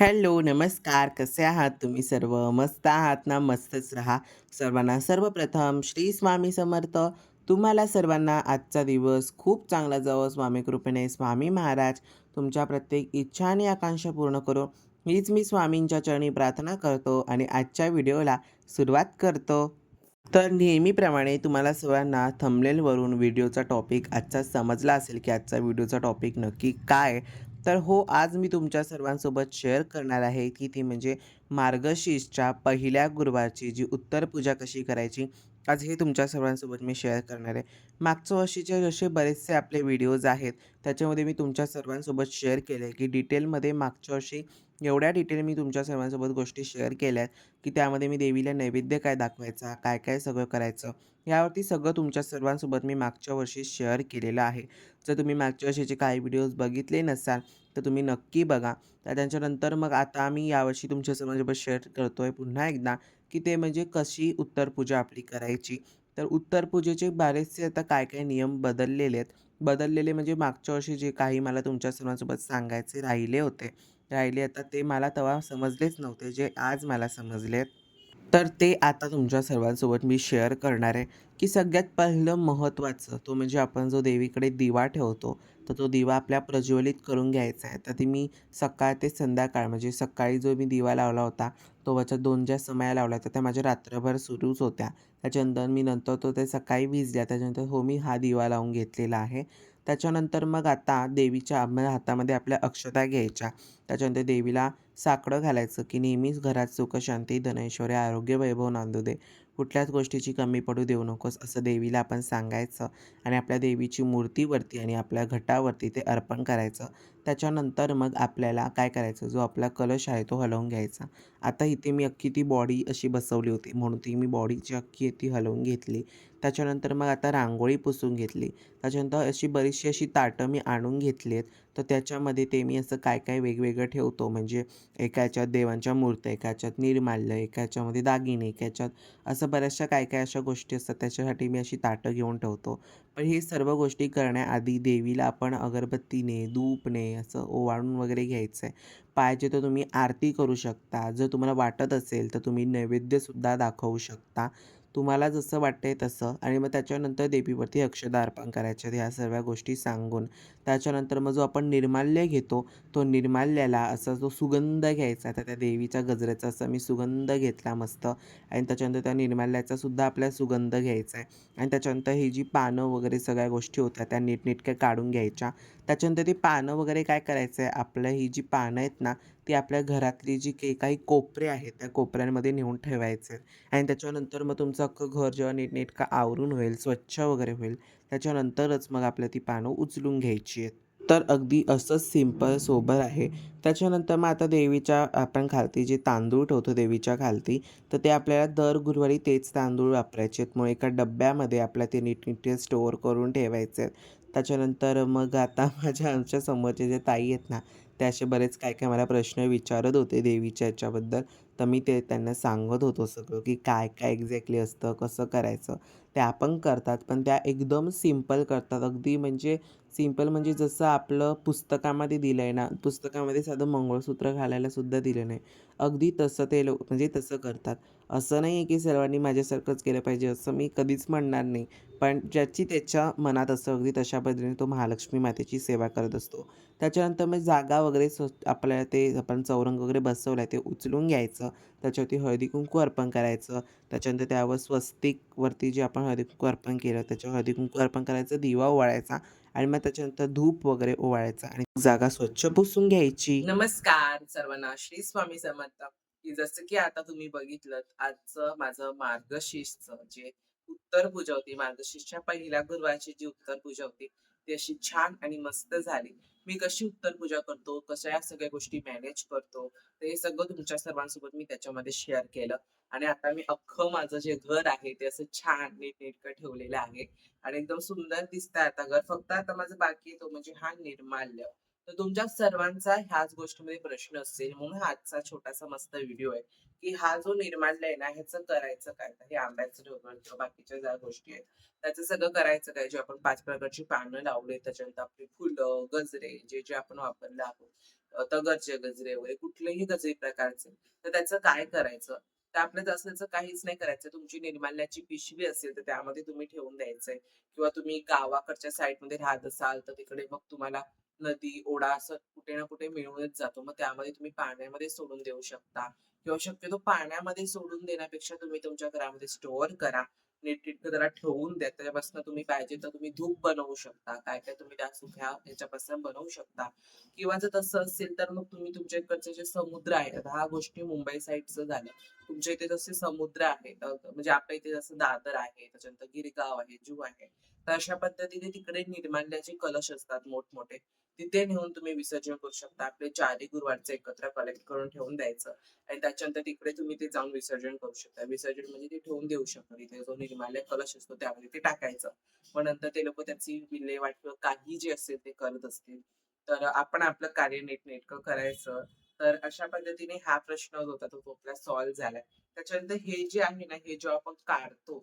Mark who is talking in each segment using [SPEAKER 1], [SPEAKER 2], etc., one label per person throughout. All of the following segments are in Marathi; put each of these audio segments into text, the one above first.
[SPEAKER 1] हॅलो, नमस्कार. कसे आहात तुम्ही सर्व? मस्त आहात ना? मस्तच राहा. सर्वांना सर्वप्रथम श्री स्वामी समर्थ. तुम्हाला सर्वांना आजचा दिवस खूप चांगला जावो स्वामी कृपेने. स्वामी महाराज तुमच्या प्रत्येक इच्छा आणि आकांक्षा पूर्ण करो. हीच मी स्वामींच्या चरणी प्रार्थना करतो आणि आजच्या व्हिडिओला सुरुवात करतो. तर नेहमीप्रमाणे तुम्हाला सर्वांना थंबलेलवरून व्हिडिओचा टॉपिक आजचा समजला असेल, की आजचा व्हिडिओचा टॉपिक नक्की काय? तर हो, आज मी तुमच्या सर्वांसोबत शेअर करणार आहे, की ती म्हणजे मार्गशीर्षच्या पहिल्या गुरुवारची जी उत्तर पूजा कशी करायची, आज हे तुमच्या सर्वांसोबत मी शेअर करणार आहे. मागच्या वर्षीचे जसे बरेचसे आपले व्हिडिओज आहेत, त्याच्यामध्ये मी तुमच्या सर्वांसोबत शेअर केले, की डिटेलमध्ये मागच्या वर्षी एवढ्या डिटेल मी तुमच्या सर्वांसोबत गोष्टी शेअर केल्यात, की त्यामध्ये मी देवीला नैवेद्य काय दाखवायचा, काय-काय सगळं करायचं, यावरती सगळं तुमच्या सर्वांसोबत मी मागच्या वर्षी शेअर केलेलं आहे. जर तुम्ही मागच्या वर्षीचे काही व्हिडिओज बघितले नसाल, तर तुम्ही नक्की बघा. तर त्याच्यानंतर मग आता मी यावर्षी तुमच्या सर्वांसोबत शेअर करतो आहे पुन्हा एकदा, की ते म्हणजे कशी उत्तर पूजा आपली करायची. तर उत्तर पूजेचे बरेचसे आता काय-काय नियम बदललेले आहेत. बदललेले म्हणजे मागच्या वर्षी जे काही मला तुमच्या सर्वांसोबत सांगायचे राहिले होते, राहिले आता ते मला तेव्हा समजलेच नव्हते, जे आज मला समजले आहेत तर ते आता तुमच्या सर्वांसोबत मी शेअर करणार आहे, की सगळ्यात पहिलं महत्त्वाचं तो म्हणजे आपण जो देवीकडे दिवा ठेवतो, तर तो दिवा आपल्या प्रज्वलित करून घ्यायचा आहे. तर ती मी सकाळ ते संध्याकाळ म्हणजे सकाळी जो मी दिवा लावला होता, तेव्हाच्या 2 ज्या समया लावल्या तर त्या माझ्या रात्रभर सुरूच होत्या. त्याच्यानंतर मी नंतर तो ते सकाळी विझल्या. त्याच्यानंतर हो, मी हा दिवा लावून घेतलेला आहे. त्याच्यानंतर मग आता देवीच्या हातामध्ये आपल्या अक्षता घ्यायच्या. त्याच्यानंतर देवीला साकडं घालायचं, की नेहमीच घरात सुख, शांती, आरोग्य, वैभव नांदू दे. कुठल्याच गोष्टीची कमी पडू देऊ नकोस, असं देवीला आपण सांगायचं आणि आपल्या देवीची मूर्तीवरती आणि आपल्या घटावरती ते अर्पण करायचं. त्याच्यानंतर मग आपल्याला काय करायचं, जो आपला कलश आहे तो हलवून घ्यायचा. आता इथे मी अख्खी ती बॉडी अशी बसवली होती, म्हणून ती मी बॉडीची अख्खी ती हलवून घेतली. त्याच्यानंतर मग आता रांगोळी पुसून घेतली. त्याच्यानंतर अशी बरीचशी अशी ताटं मी आणून घेतली आहेत. तर त्याच्यामध्ये ते मी असं काय-काय वेगवेगळं ठेवतो. म्हणजे एका ह्याच्यात देवांच्या मूर्त्या, एका ह्याच्यात निर्माल्य, एका ह्याच्यामध्ये दागिने, एका ह्याच्यात असं बऱ्याचशा काय-काय अशा गोष्टी असतात. त्याच्यासाठी मी अशी ताटं घेऊन ठेवतो. पण हे सर्व गोष्टी करण्याआधी देवीला आपण अगरबत्तीने, धूपने असं ओवाळून वगैरे घ्यायचं आहे. पाहिजे तर तुम्ही आरती करू शकता. जर तुम्हाला वाटत असेल, तर तुम्ही नैवेद्यसुद्धा दाखवू शकता. तुम्हाला जसं वाटतंय तसं आणि मग त्याच्यानंतर देवीवरती अक्षता अर्पण करायच्या ह्या सर्व गोष्टी सांगून. त्याच्यानंतर मग जो आपण निर्माल्य घेतो, तो निर्माल्याला असा जो सुगंध घ्यायचा, तर त्या देवीच्या गजऱ्याचा असा मी सुगंध घेतला मस्त आणि त्याच्यानंतर त्या निर्माल्याचा सुद्धा आपल्याला सुगंध घ्यायचा आहे आणि त्याच्यानंतर ही जी पानं वगैरे सगळ्या गोष्टी होत्या, त्या नीटनेटक्या काढून घ्यायच्या. त्याच्यानंतर ती पानं वगैरे काय करायचं आहे, आपलं ही जी पानं आहेत ना, ती आपल्या घरातली जी के काही कोपरे आहेत, त्या कोपऱ्यांमध्ये नेऊन ठेवायचे आहेत आणि त्याच्यानंतर मग तुमचं अख्खं घर जेव्हा नीटनेटकं आवरून होईल, स्वच्छ वगैरे होईल, त्याच्यानंतरच मग आपल्या ती पानं उचलून घ्यायची आहेत. तर अगदी असंच सिंपल सोबर आहे. त्याच्यानंतर मग आता देवीच्या आपण खालती जे तांदूळ ठेवतो देवीच्या खालती, तर ते आपल्याला दर गुरुवारी तेच तांदूळ वापरायचे आहेत. मग एका डब्यामध्ये आपल्या ते नीटनेटके स्टोअर करून ठेवायचे आहेत. त्याच्यानंतर मग आता माझ्या आमच्या समोरचे जे ताई आहेत ना, ते असे बरेच काय-काय मला प्रश्न विचारत होते देवीच्या याच्याबद्दल तर मी ते त्यांना सांगत होतो सगळं, की काय-काय एक्झॅक्टली असतं, कसं करायचं. त्या पण करतात, पण त्या एकदम सिंपल करतात. अगदी म्हणजे सिंपल म्हणजे जसं आपलं पुस्तकामध्ये दिलं आहे ना, पुस्तकामध्ये साधं मंगळसूत्र घालायला सुद्धा दिलं नाही. अगदी तसं ते लोक म्हणजे तसं करतात. असं नाही आहे, की सर्वांनी माझ्यासारखंच केलं पाहिजे, असं मी कधीच म्हणणार नाही. पण ज्याची त्याच्या मनात असं अगदी तशा पद्धतीने तो महालक्ष्मी मातेची सेवा करत असतो. त्याच्यानंतर मग जागा वगैरे स्व आपल्याला ते आपण चौरंग वगैरे बसवलं आहे, ते उचलून घ्यायचं. त्याच्यावरती हळदी-कुंकू अर्पण करायचं. त्याच्यानंतर त्यावर स्वस्तिकवरती जे आपण हळदी-कुंकू अर्पण केलं, त्याच्यावर हळदी-कुंकू अर्पण करायचं, दिवा ओवाळायचा आणि मग त्याच्यानंतर धूप वगैरे ओवाळायचा आणि जागा स्वच्छ पुसून घ्यायची.
[SPEAKER 2] नमस्कार सर्वांना श्री स्वामी समर्थ. की जसं की आता तुम्ही बघितलं आजचं माझं मार्गशीर्षचं जे उत्तर पूजा होती मार्गशीर्षच्या पहिल्या गुरुवारची जी उत्तर पूजा होती ती अशी छान आणि मस्त झाली. मी कशी उत्तर पूजा करतो कशा या सगळ्या गोष्टी मॅनेज करतो ते हे सगळं तुमच्या सर्वांसोबत मी त्याच्यामध्ये शेअर केलं. आणि आता मी अख्खं माझं जे घर आहे ते असं छान नीटनेटकं ठेवलेलं आहे. आणि एकदम सुंदर दिसतंय आता घर. फक्त आता माझं बाकी तो म्हणजे हा निर्माल्य. तर तुमच्या सर्वांचा ह्याच गोष्टीमध्ये प्रश्न असेल म्हणून हा आजचा छोटासा मस्त व्हिडिओ आहे की हा जो निर्माल्य आहे ना ह्याचं करायचं काय? तर हे आंब्याचं ठेवतो किंवा बाकीच्या ज्या गोष्टी आहेत त्याचं सगळं करायचं काय? जे आपण पाच प्रकारची पानं लावले त्याच्यानंतर आपली फुलं गजरे जे जे आपण वापरले आहोत तगरचे गजरे वगैरे कुठलेही गजरे प्रकारचे. तर त्याचं काय करायचं? तर असण्याचं काहीच नाही करायचं. तुमची निर्माल्याची पिशवी असेल तर त्यामध्ये तुम्ही ठेवून द्यायचंय किंवा तुम्ही गावाकडच्या साईडमध्ये राहत असाल तर तिकडे मग तुम्हाला नदी, ओढा असं कुठे ना कुठे मिळूनच जातो. मग त्यामध्ये तुम्ही पाण्यामध्ये सोडून देऊ शकता किंवा शक्यतो पाण्यामध्ये सोडून देण्यापेक्षा तुम्ही तुमच्या घरामध्ये स्टोअर करा. नीटनेटकं जरा ठेवून द्या. त्याच्यापासून तुम्ही पाहिजे तर तुम्ही धूप बनवू शकता. काय-काय तुम्ही त्या सुख्या याच्यापासून बनवू शकता किंवा जर तसं असेल तर मग तुम्ही तुमच्या इकडचे जे समुद्र आहेत, हा गोष्टी मुंबई साईडचं झालं. तुमच्या इथे जसे समुद्र आहेत म्हणजे आपल्या इथे जसं दादर आहे, त्याच्यानंतर गिरगाव आहे, जू आहे. तर अशा पद्धतीने तिकडे निर्माल्याचे कलश असतात मोठमोठे. तिथे नेऊन तुम्ही विसर्जन करू शकता. आपले चारही गुरुवारचं एकत्र कलेक्ट करून ठेवून द्यायचं आणि त्याच्यानंतर तिकडे तुम्ही ते जाऊन विसर्जन करू शकता. विसर्जन म्हणजे ते ठेवून देऊ शकता. तिथे जो निर्माल्य कलश असतो त्यामध्ये ते टाकायचं. मग नंतर ते लोक त्याची विल्हेवाट किंवा काही जे असेल ते करत असतील. तर आपण आपलं कार्य नीटनेटकं करायचं. तर अशा पद्धतीने हा प्रश्न होता तो आपला सॉल्व्ह झालाय. त्याच्यानंतर हे जे आहे ना, हे जेव्हा आपण काढतो,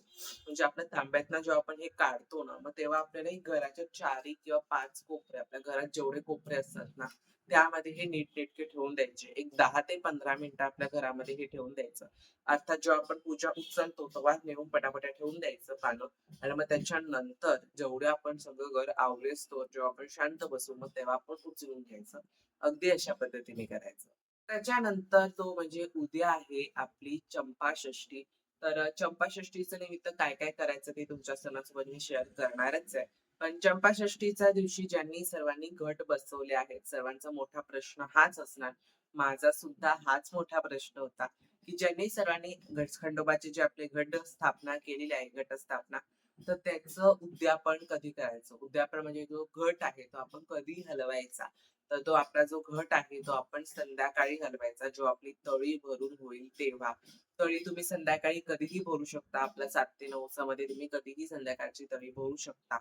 [SPEAKER 2] म्हणजे आपल्या तांब्यातनं जेव्हा आपण हे काढतो ना, मग तेव्हा आपल्याला घराच्या चारी किंवा पाच कोपरे आपल्या घरात जेवढे कोपरे असतात ना, त्यामध्ये हे नीट नेटके ठेवून द्यायचे. एक दहा ते 15 मिनिटं आपल्या घरामध्ये हे ठेवून द्यायचं. अर्थात जेव्हा आपण पूजा उचलतो तेव्हा नेऊन पटापटा ठेवून द्यायचं पानं आणि मग त्याच्यानंतर जेवढे आपण सगळं घर आवरेसतो जेव्हा आपण शांत बसू, मग तेव्हा आपण उचलून घ्यायचं. अगदी अशा पद्धतीने करायचं. त्याच्यानंतर तो म्हणजे उद्या आहे आपली चंपाषष्ठी. तर अ, चंपाषष्ठीचं निमित्त काय-काय करायचं ते तुमच्या सणासोबत मी शेअर करणारच आहे. पण चंपाषष्ठीच्या दिवशी ज्यांनी सर्वांनी घट बसवले आहेत, सर्वांचा मोठा प्रश्न हाच असणार. माझा सुद्धा हाच मोठा प्रश्न होता, की ज्यांनी सर्वांनी खंडोबाचे जे आपले घट स्थापना केलेली आहे, घटस्थापना, तर त्याचं उद्यापन कधी करायचं? उद्यापन म्हणजे जो घट आहे तो आपण कधी हलवायचा? तर तो आपला जो घट आहे तो आपण संध्याकाळी हलवायचा. जो आपली तळी भरून होईल तेव्हा. तळी तुम्ही संध्याकाळी कधीही भरू शकता. आपल्या सात ते 9 मध्ये तुम्ही कधीही संध्याकाळची तळी भरू शकता.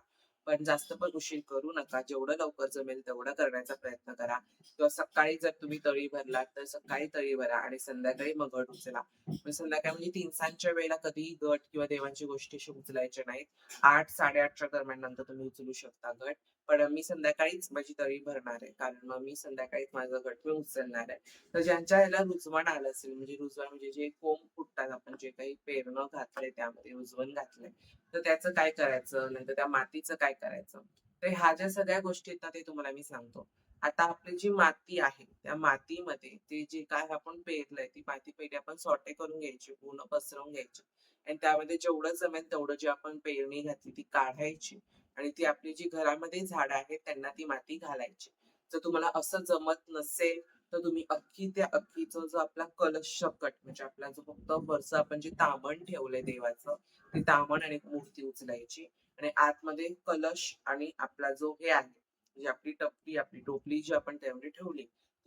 [SPEAKER 2] पण जास्त पण उशीर करू नका. जेवढं लवकर जमेल तेवढं करण्याचा प्रयत्न करा किंवा सकाळी जर तुम्ही तळी भरलात तर सकाळी तळी भरा आणि संध्याकाळी मग घट उचला. म्हणजे संध्याकाळी म्हणजे 3-3च्या वेळेला कधीही घट किंवा देवांची गोष्टी उचलायच्या नाहीत. 8-8:30च्या दरम्यान नंतर तुम्ही उचलू शकता घट. पण मी संध्याकाळीच माझी तळी भरणार आहे. कारण मग मी संध्याकाळीच माझं गट मी उचलणार आहे. तर ज्यांच्या ह्याला रुजवण आलं असेल म्हणजे रुजवण म्हणजे जे कोंब फुटतात आपण जे काही पेरणं घातलंय त्यामध्ये रुजवण घातलंय, तर त्याचं काय करायचं? नंतर त्या मातीचं काय करायचं? तर ह्या ज्या सगळ्या गोष्टी आहेत ना, ते तुम्हाला मी सांगतो. आता आपली जी माती आहे, त्या मातीमध्ये ते जे काय आपण पेरलंय, ती माती पहिली आपण सॉटे करून घ्यायची, पूर्ण पसरवून घ्यायची आणि त्यामध्ये जेवढं जमेल तेवढं जे आपण पेरणी घातली ती काढायची आणि ती आपली जी घरामध्ये झाड आहेत त्यांना ती माती घालायची. जर तुम्हाला असं जमत नसेल, तर तुम्ही अख्खी त्या अख्खीचं जो आपला कलश सकट म्हणजे आपला जो फक्त वरचं आपण जे तामण ठेवलंय देवाचं, ते तामण आणि मूर्ती उचलायची आणि आतमध्ये कलश आणि आपला जो हे आहे, म्हणजे आपली टपरी, आपली टोपली जी आपण त्यामध्ये ठेवली,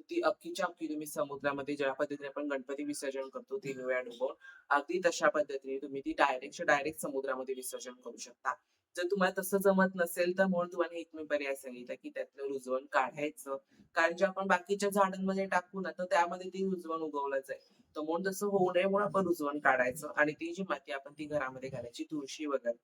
[SPEAKER 2] ती अख्खीच्या अख्खी तुम्ही समुद्रामध्ये ज्या पद्धतीने आपण गणपती विसर्जन करतो 3 वेळा डुबवून, अगदी तशा पद्धतीने तुम्ही ती डायरेक्टच्या डायरेक्ट समुद्रामध्ये विसर्जन करू शकता. जर तुम्हाला तसं जमत नसेल, तर म्हणून तुम्हाला एक मी पर्याय सांगितला, की त्यातलं रुजवण काढायचं. कारण जे आपण बाकीच्या झाडांमध्ये टाकू ना, तर त्यामध्ये ती रुजवण उगवलं जाईल. तर म्हणून तसं होऊ नये म्हणून आपण रुजवण काढायचं आणि ती जी माती आपण ती घरामध्ये घालायची तुळशी वगैरे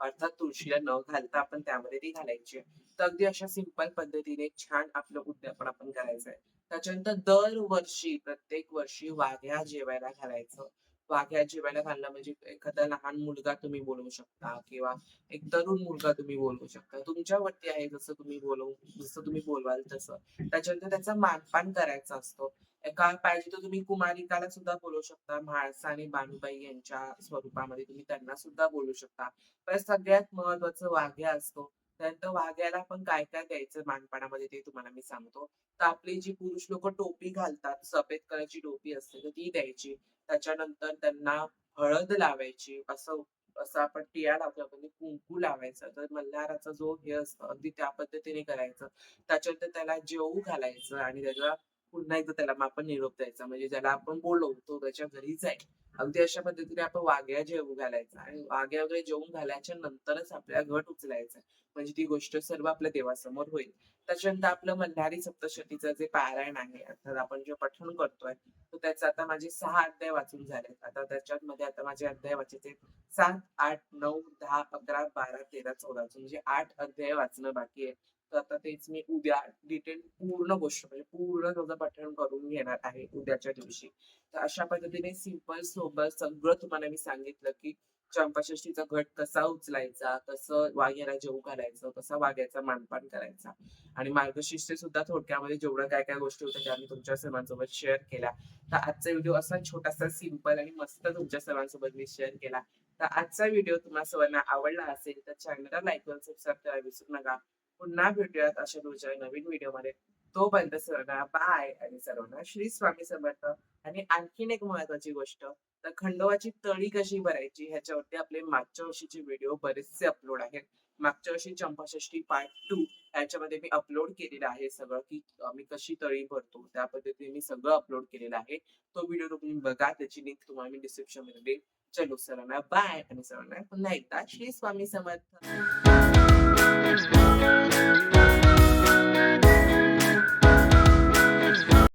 [SPEAKER 2] अर्थात तुळशीला न घालता आपण त्यामध्ये ती घालायची तर अगदी अशा सिंपल पद्धतीने छान आपलं उद्यापन आपण करायचंय. त्याच्यानंतर दरवर्षी प्रत्येक वर्षी वाघ्या जेवायला घालायचं. वाघ्या जेवायला घालणं म्हणजे एखादा लहान मुलगा तुम्ही बोलवू शकता किंवा एक तरुण मुलगा तुम्ही बोलवू शकता. तुमच्यावरती आहे जसं तुम्ही बोलवू जसं तुम्ही बोलवाल तसं. त्याच्यानंतर त्याचा मानपान करायचा असतो. एका पाहिजे तर तुम्ही कुमारिकाला सुद्धा बोलू शकता. म्हाळसा आणि बानुबाई यांच्या स्वरूपामध्ये तुम्ही त्यांना सुद्धा बोलू शकता. पण सगळ्यात महत्वाचं वाघ्या असतो. त्यानंतर वाघ्याला पण काय-काय द्यायचं मानपानामध्ये ते तुम्हाला मी सांगतो. तर आपली जी पुरुष लोक टोपी घालतात, सफेद कलरची टोपी असते तर ती द्यायची. त्याच्यानंतर त्यांना हळद लावायची. असं असं आपण टिळा लावतो म्हणजे कुंकू लावायचं. तर मल्हाराचा जो हे असतो अगदी त्या पद्धतीने करायचं. त्याच्यानंतर त्याला जेवू घालायचं आणि त्याचा पुन्हा एकदा त्याला मग आपण निरोप द्यायचा. म्हणजे ज्याला आपण बोलवू तो त्याच्या घरी जाईल. अगदी अशा पद्धतीने आपण वाघ्या जेवू घालायचा आणि वाघ्या वगैरे जेवून घालायच्या नंतरच आपल्याला घट उचलायचा. म्हणजे ती गोष्ट सर्व आपल्या देवासमोर होईल. त्याच्यानंतर आपलं मल्हारी सप्तशतीचं जे पारायण आहे, अर्थात आपण जे पठण करतोय, तर त्याचं आता माझे सहा अध्याय वाचून झाले आता त्याच्यात मध्ये आता माझे अध्याय वाचायचे सात आठ नऊ दहा अकरा बारा तेरा चौदा म्हणजे आठ अध्याय वाचणं बाकी आहे. तर आता तेच मी उद्या डिटेल पूर्ण गोष्ट म्हणजे पूर्ण त्याचं पठण करून घेणार आहे उद्याच्या दिवशी. तर अशा पद्धतीने सिंपल सोबत सगळं तुम्हाला मी सांगितलं की चंपाषष्ठीचा घट कसा उचलायचा कसं वाघ्याला जेव घालायचं कसा वाघ्याचा मानपान करायचा. आणि मार्गशीर्ष सुद्धा थोडक्यामध्ये जेवढं काय काय गोष्टी होत्या त्या मी तुमच्या सर्वांसोबत शेअर केल्या. तर आजचा व्हिडिओ असा छोटासा सिंपल आणि मस्त तुमच्या सर्वांसोबत मी शेअर केला. तर आजचा व्हिडिओ तुम्हाला सर्वांना आवडला असेल तर चॅनलला लाईक करून सबस्क्राईब करायला विसरू नका. पुन्हा भेटूयात अशा तुझ्या नवीन व्हिडिओमध्ये. तोपर्यंत सर्वांना बाय आणि सर्वांना श्री स्वामी समर्थ. आणि आणखीन एक महत्वाची गोष्ट तर खंडोबाची तळी कशी भरायची ह्याच्यावरती आपले मागच्या वर्षीचे व्हिडिओ बरेचसे अपलोड आहेत. मागच्या वर्षी चंपाषष्ठी पार्ट टू याच्यामध्ये मी अपलोड केलेलं आहे सगळं की आम्ही कशी तळी भरतो त्या पद्धतीने मी सगळं अपलोड केलेलं आहे. तो व्हिडिओ तुम्ही बघा त्याची लिंक तुम्हाला मी डिस्क्रिप्शनमध्ये देईल चलो सर्वांना बाय आणि सर्वांना पुन्हा एकदा श्री स्वामी समर्थ. Thank you.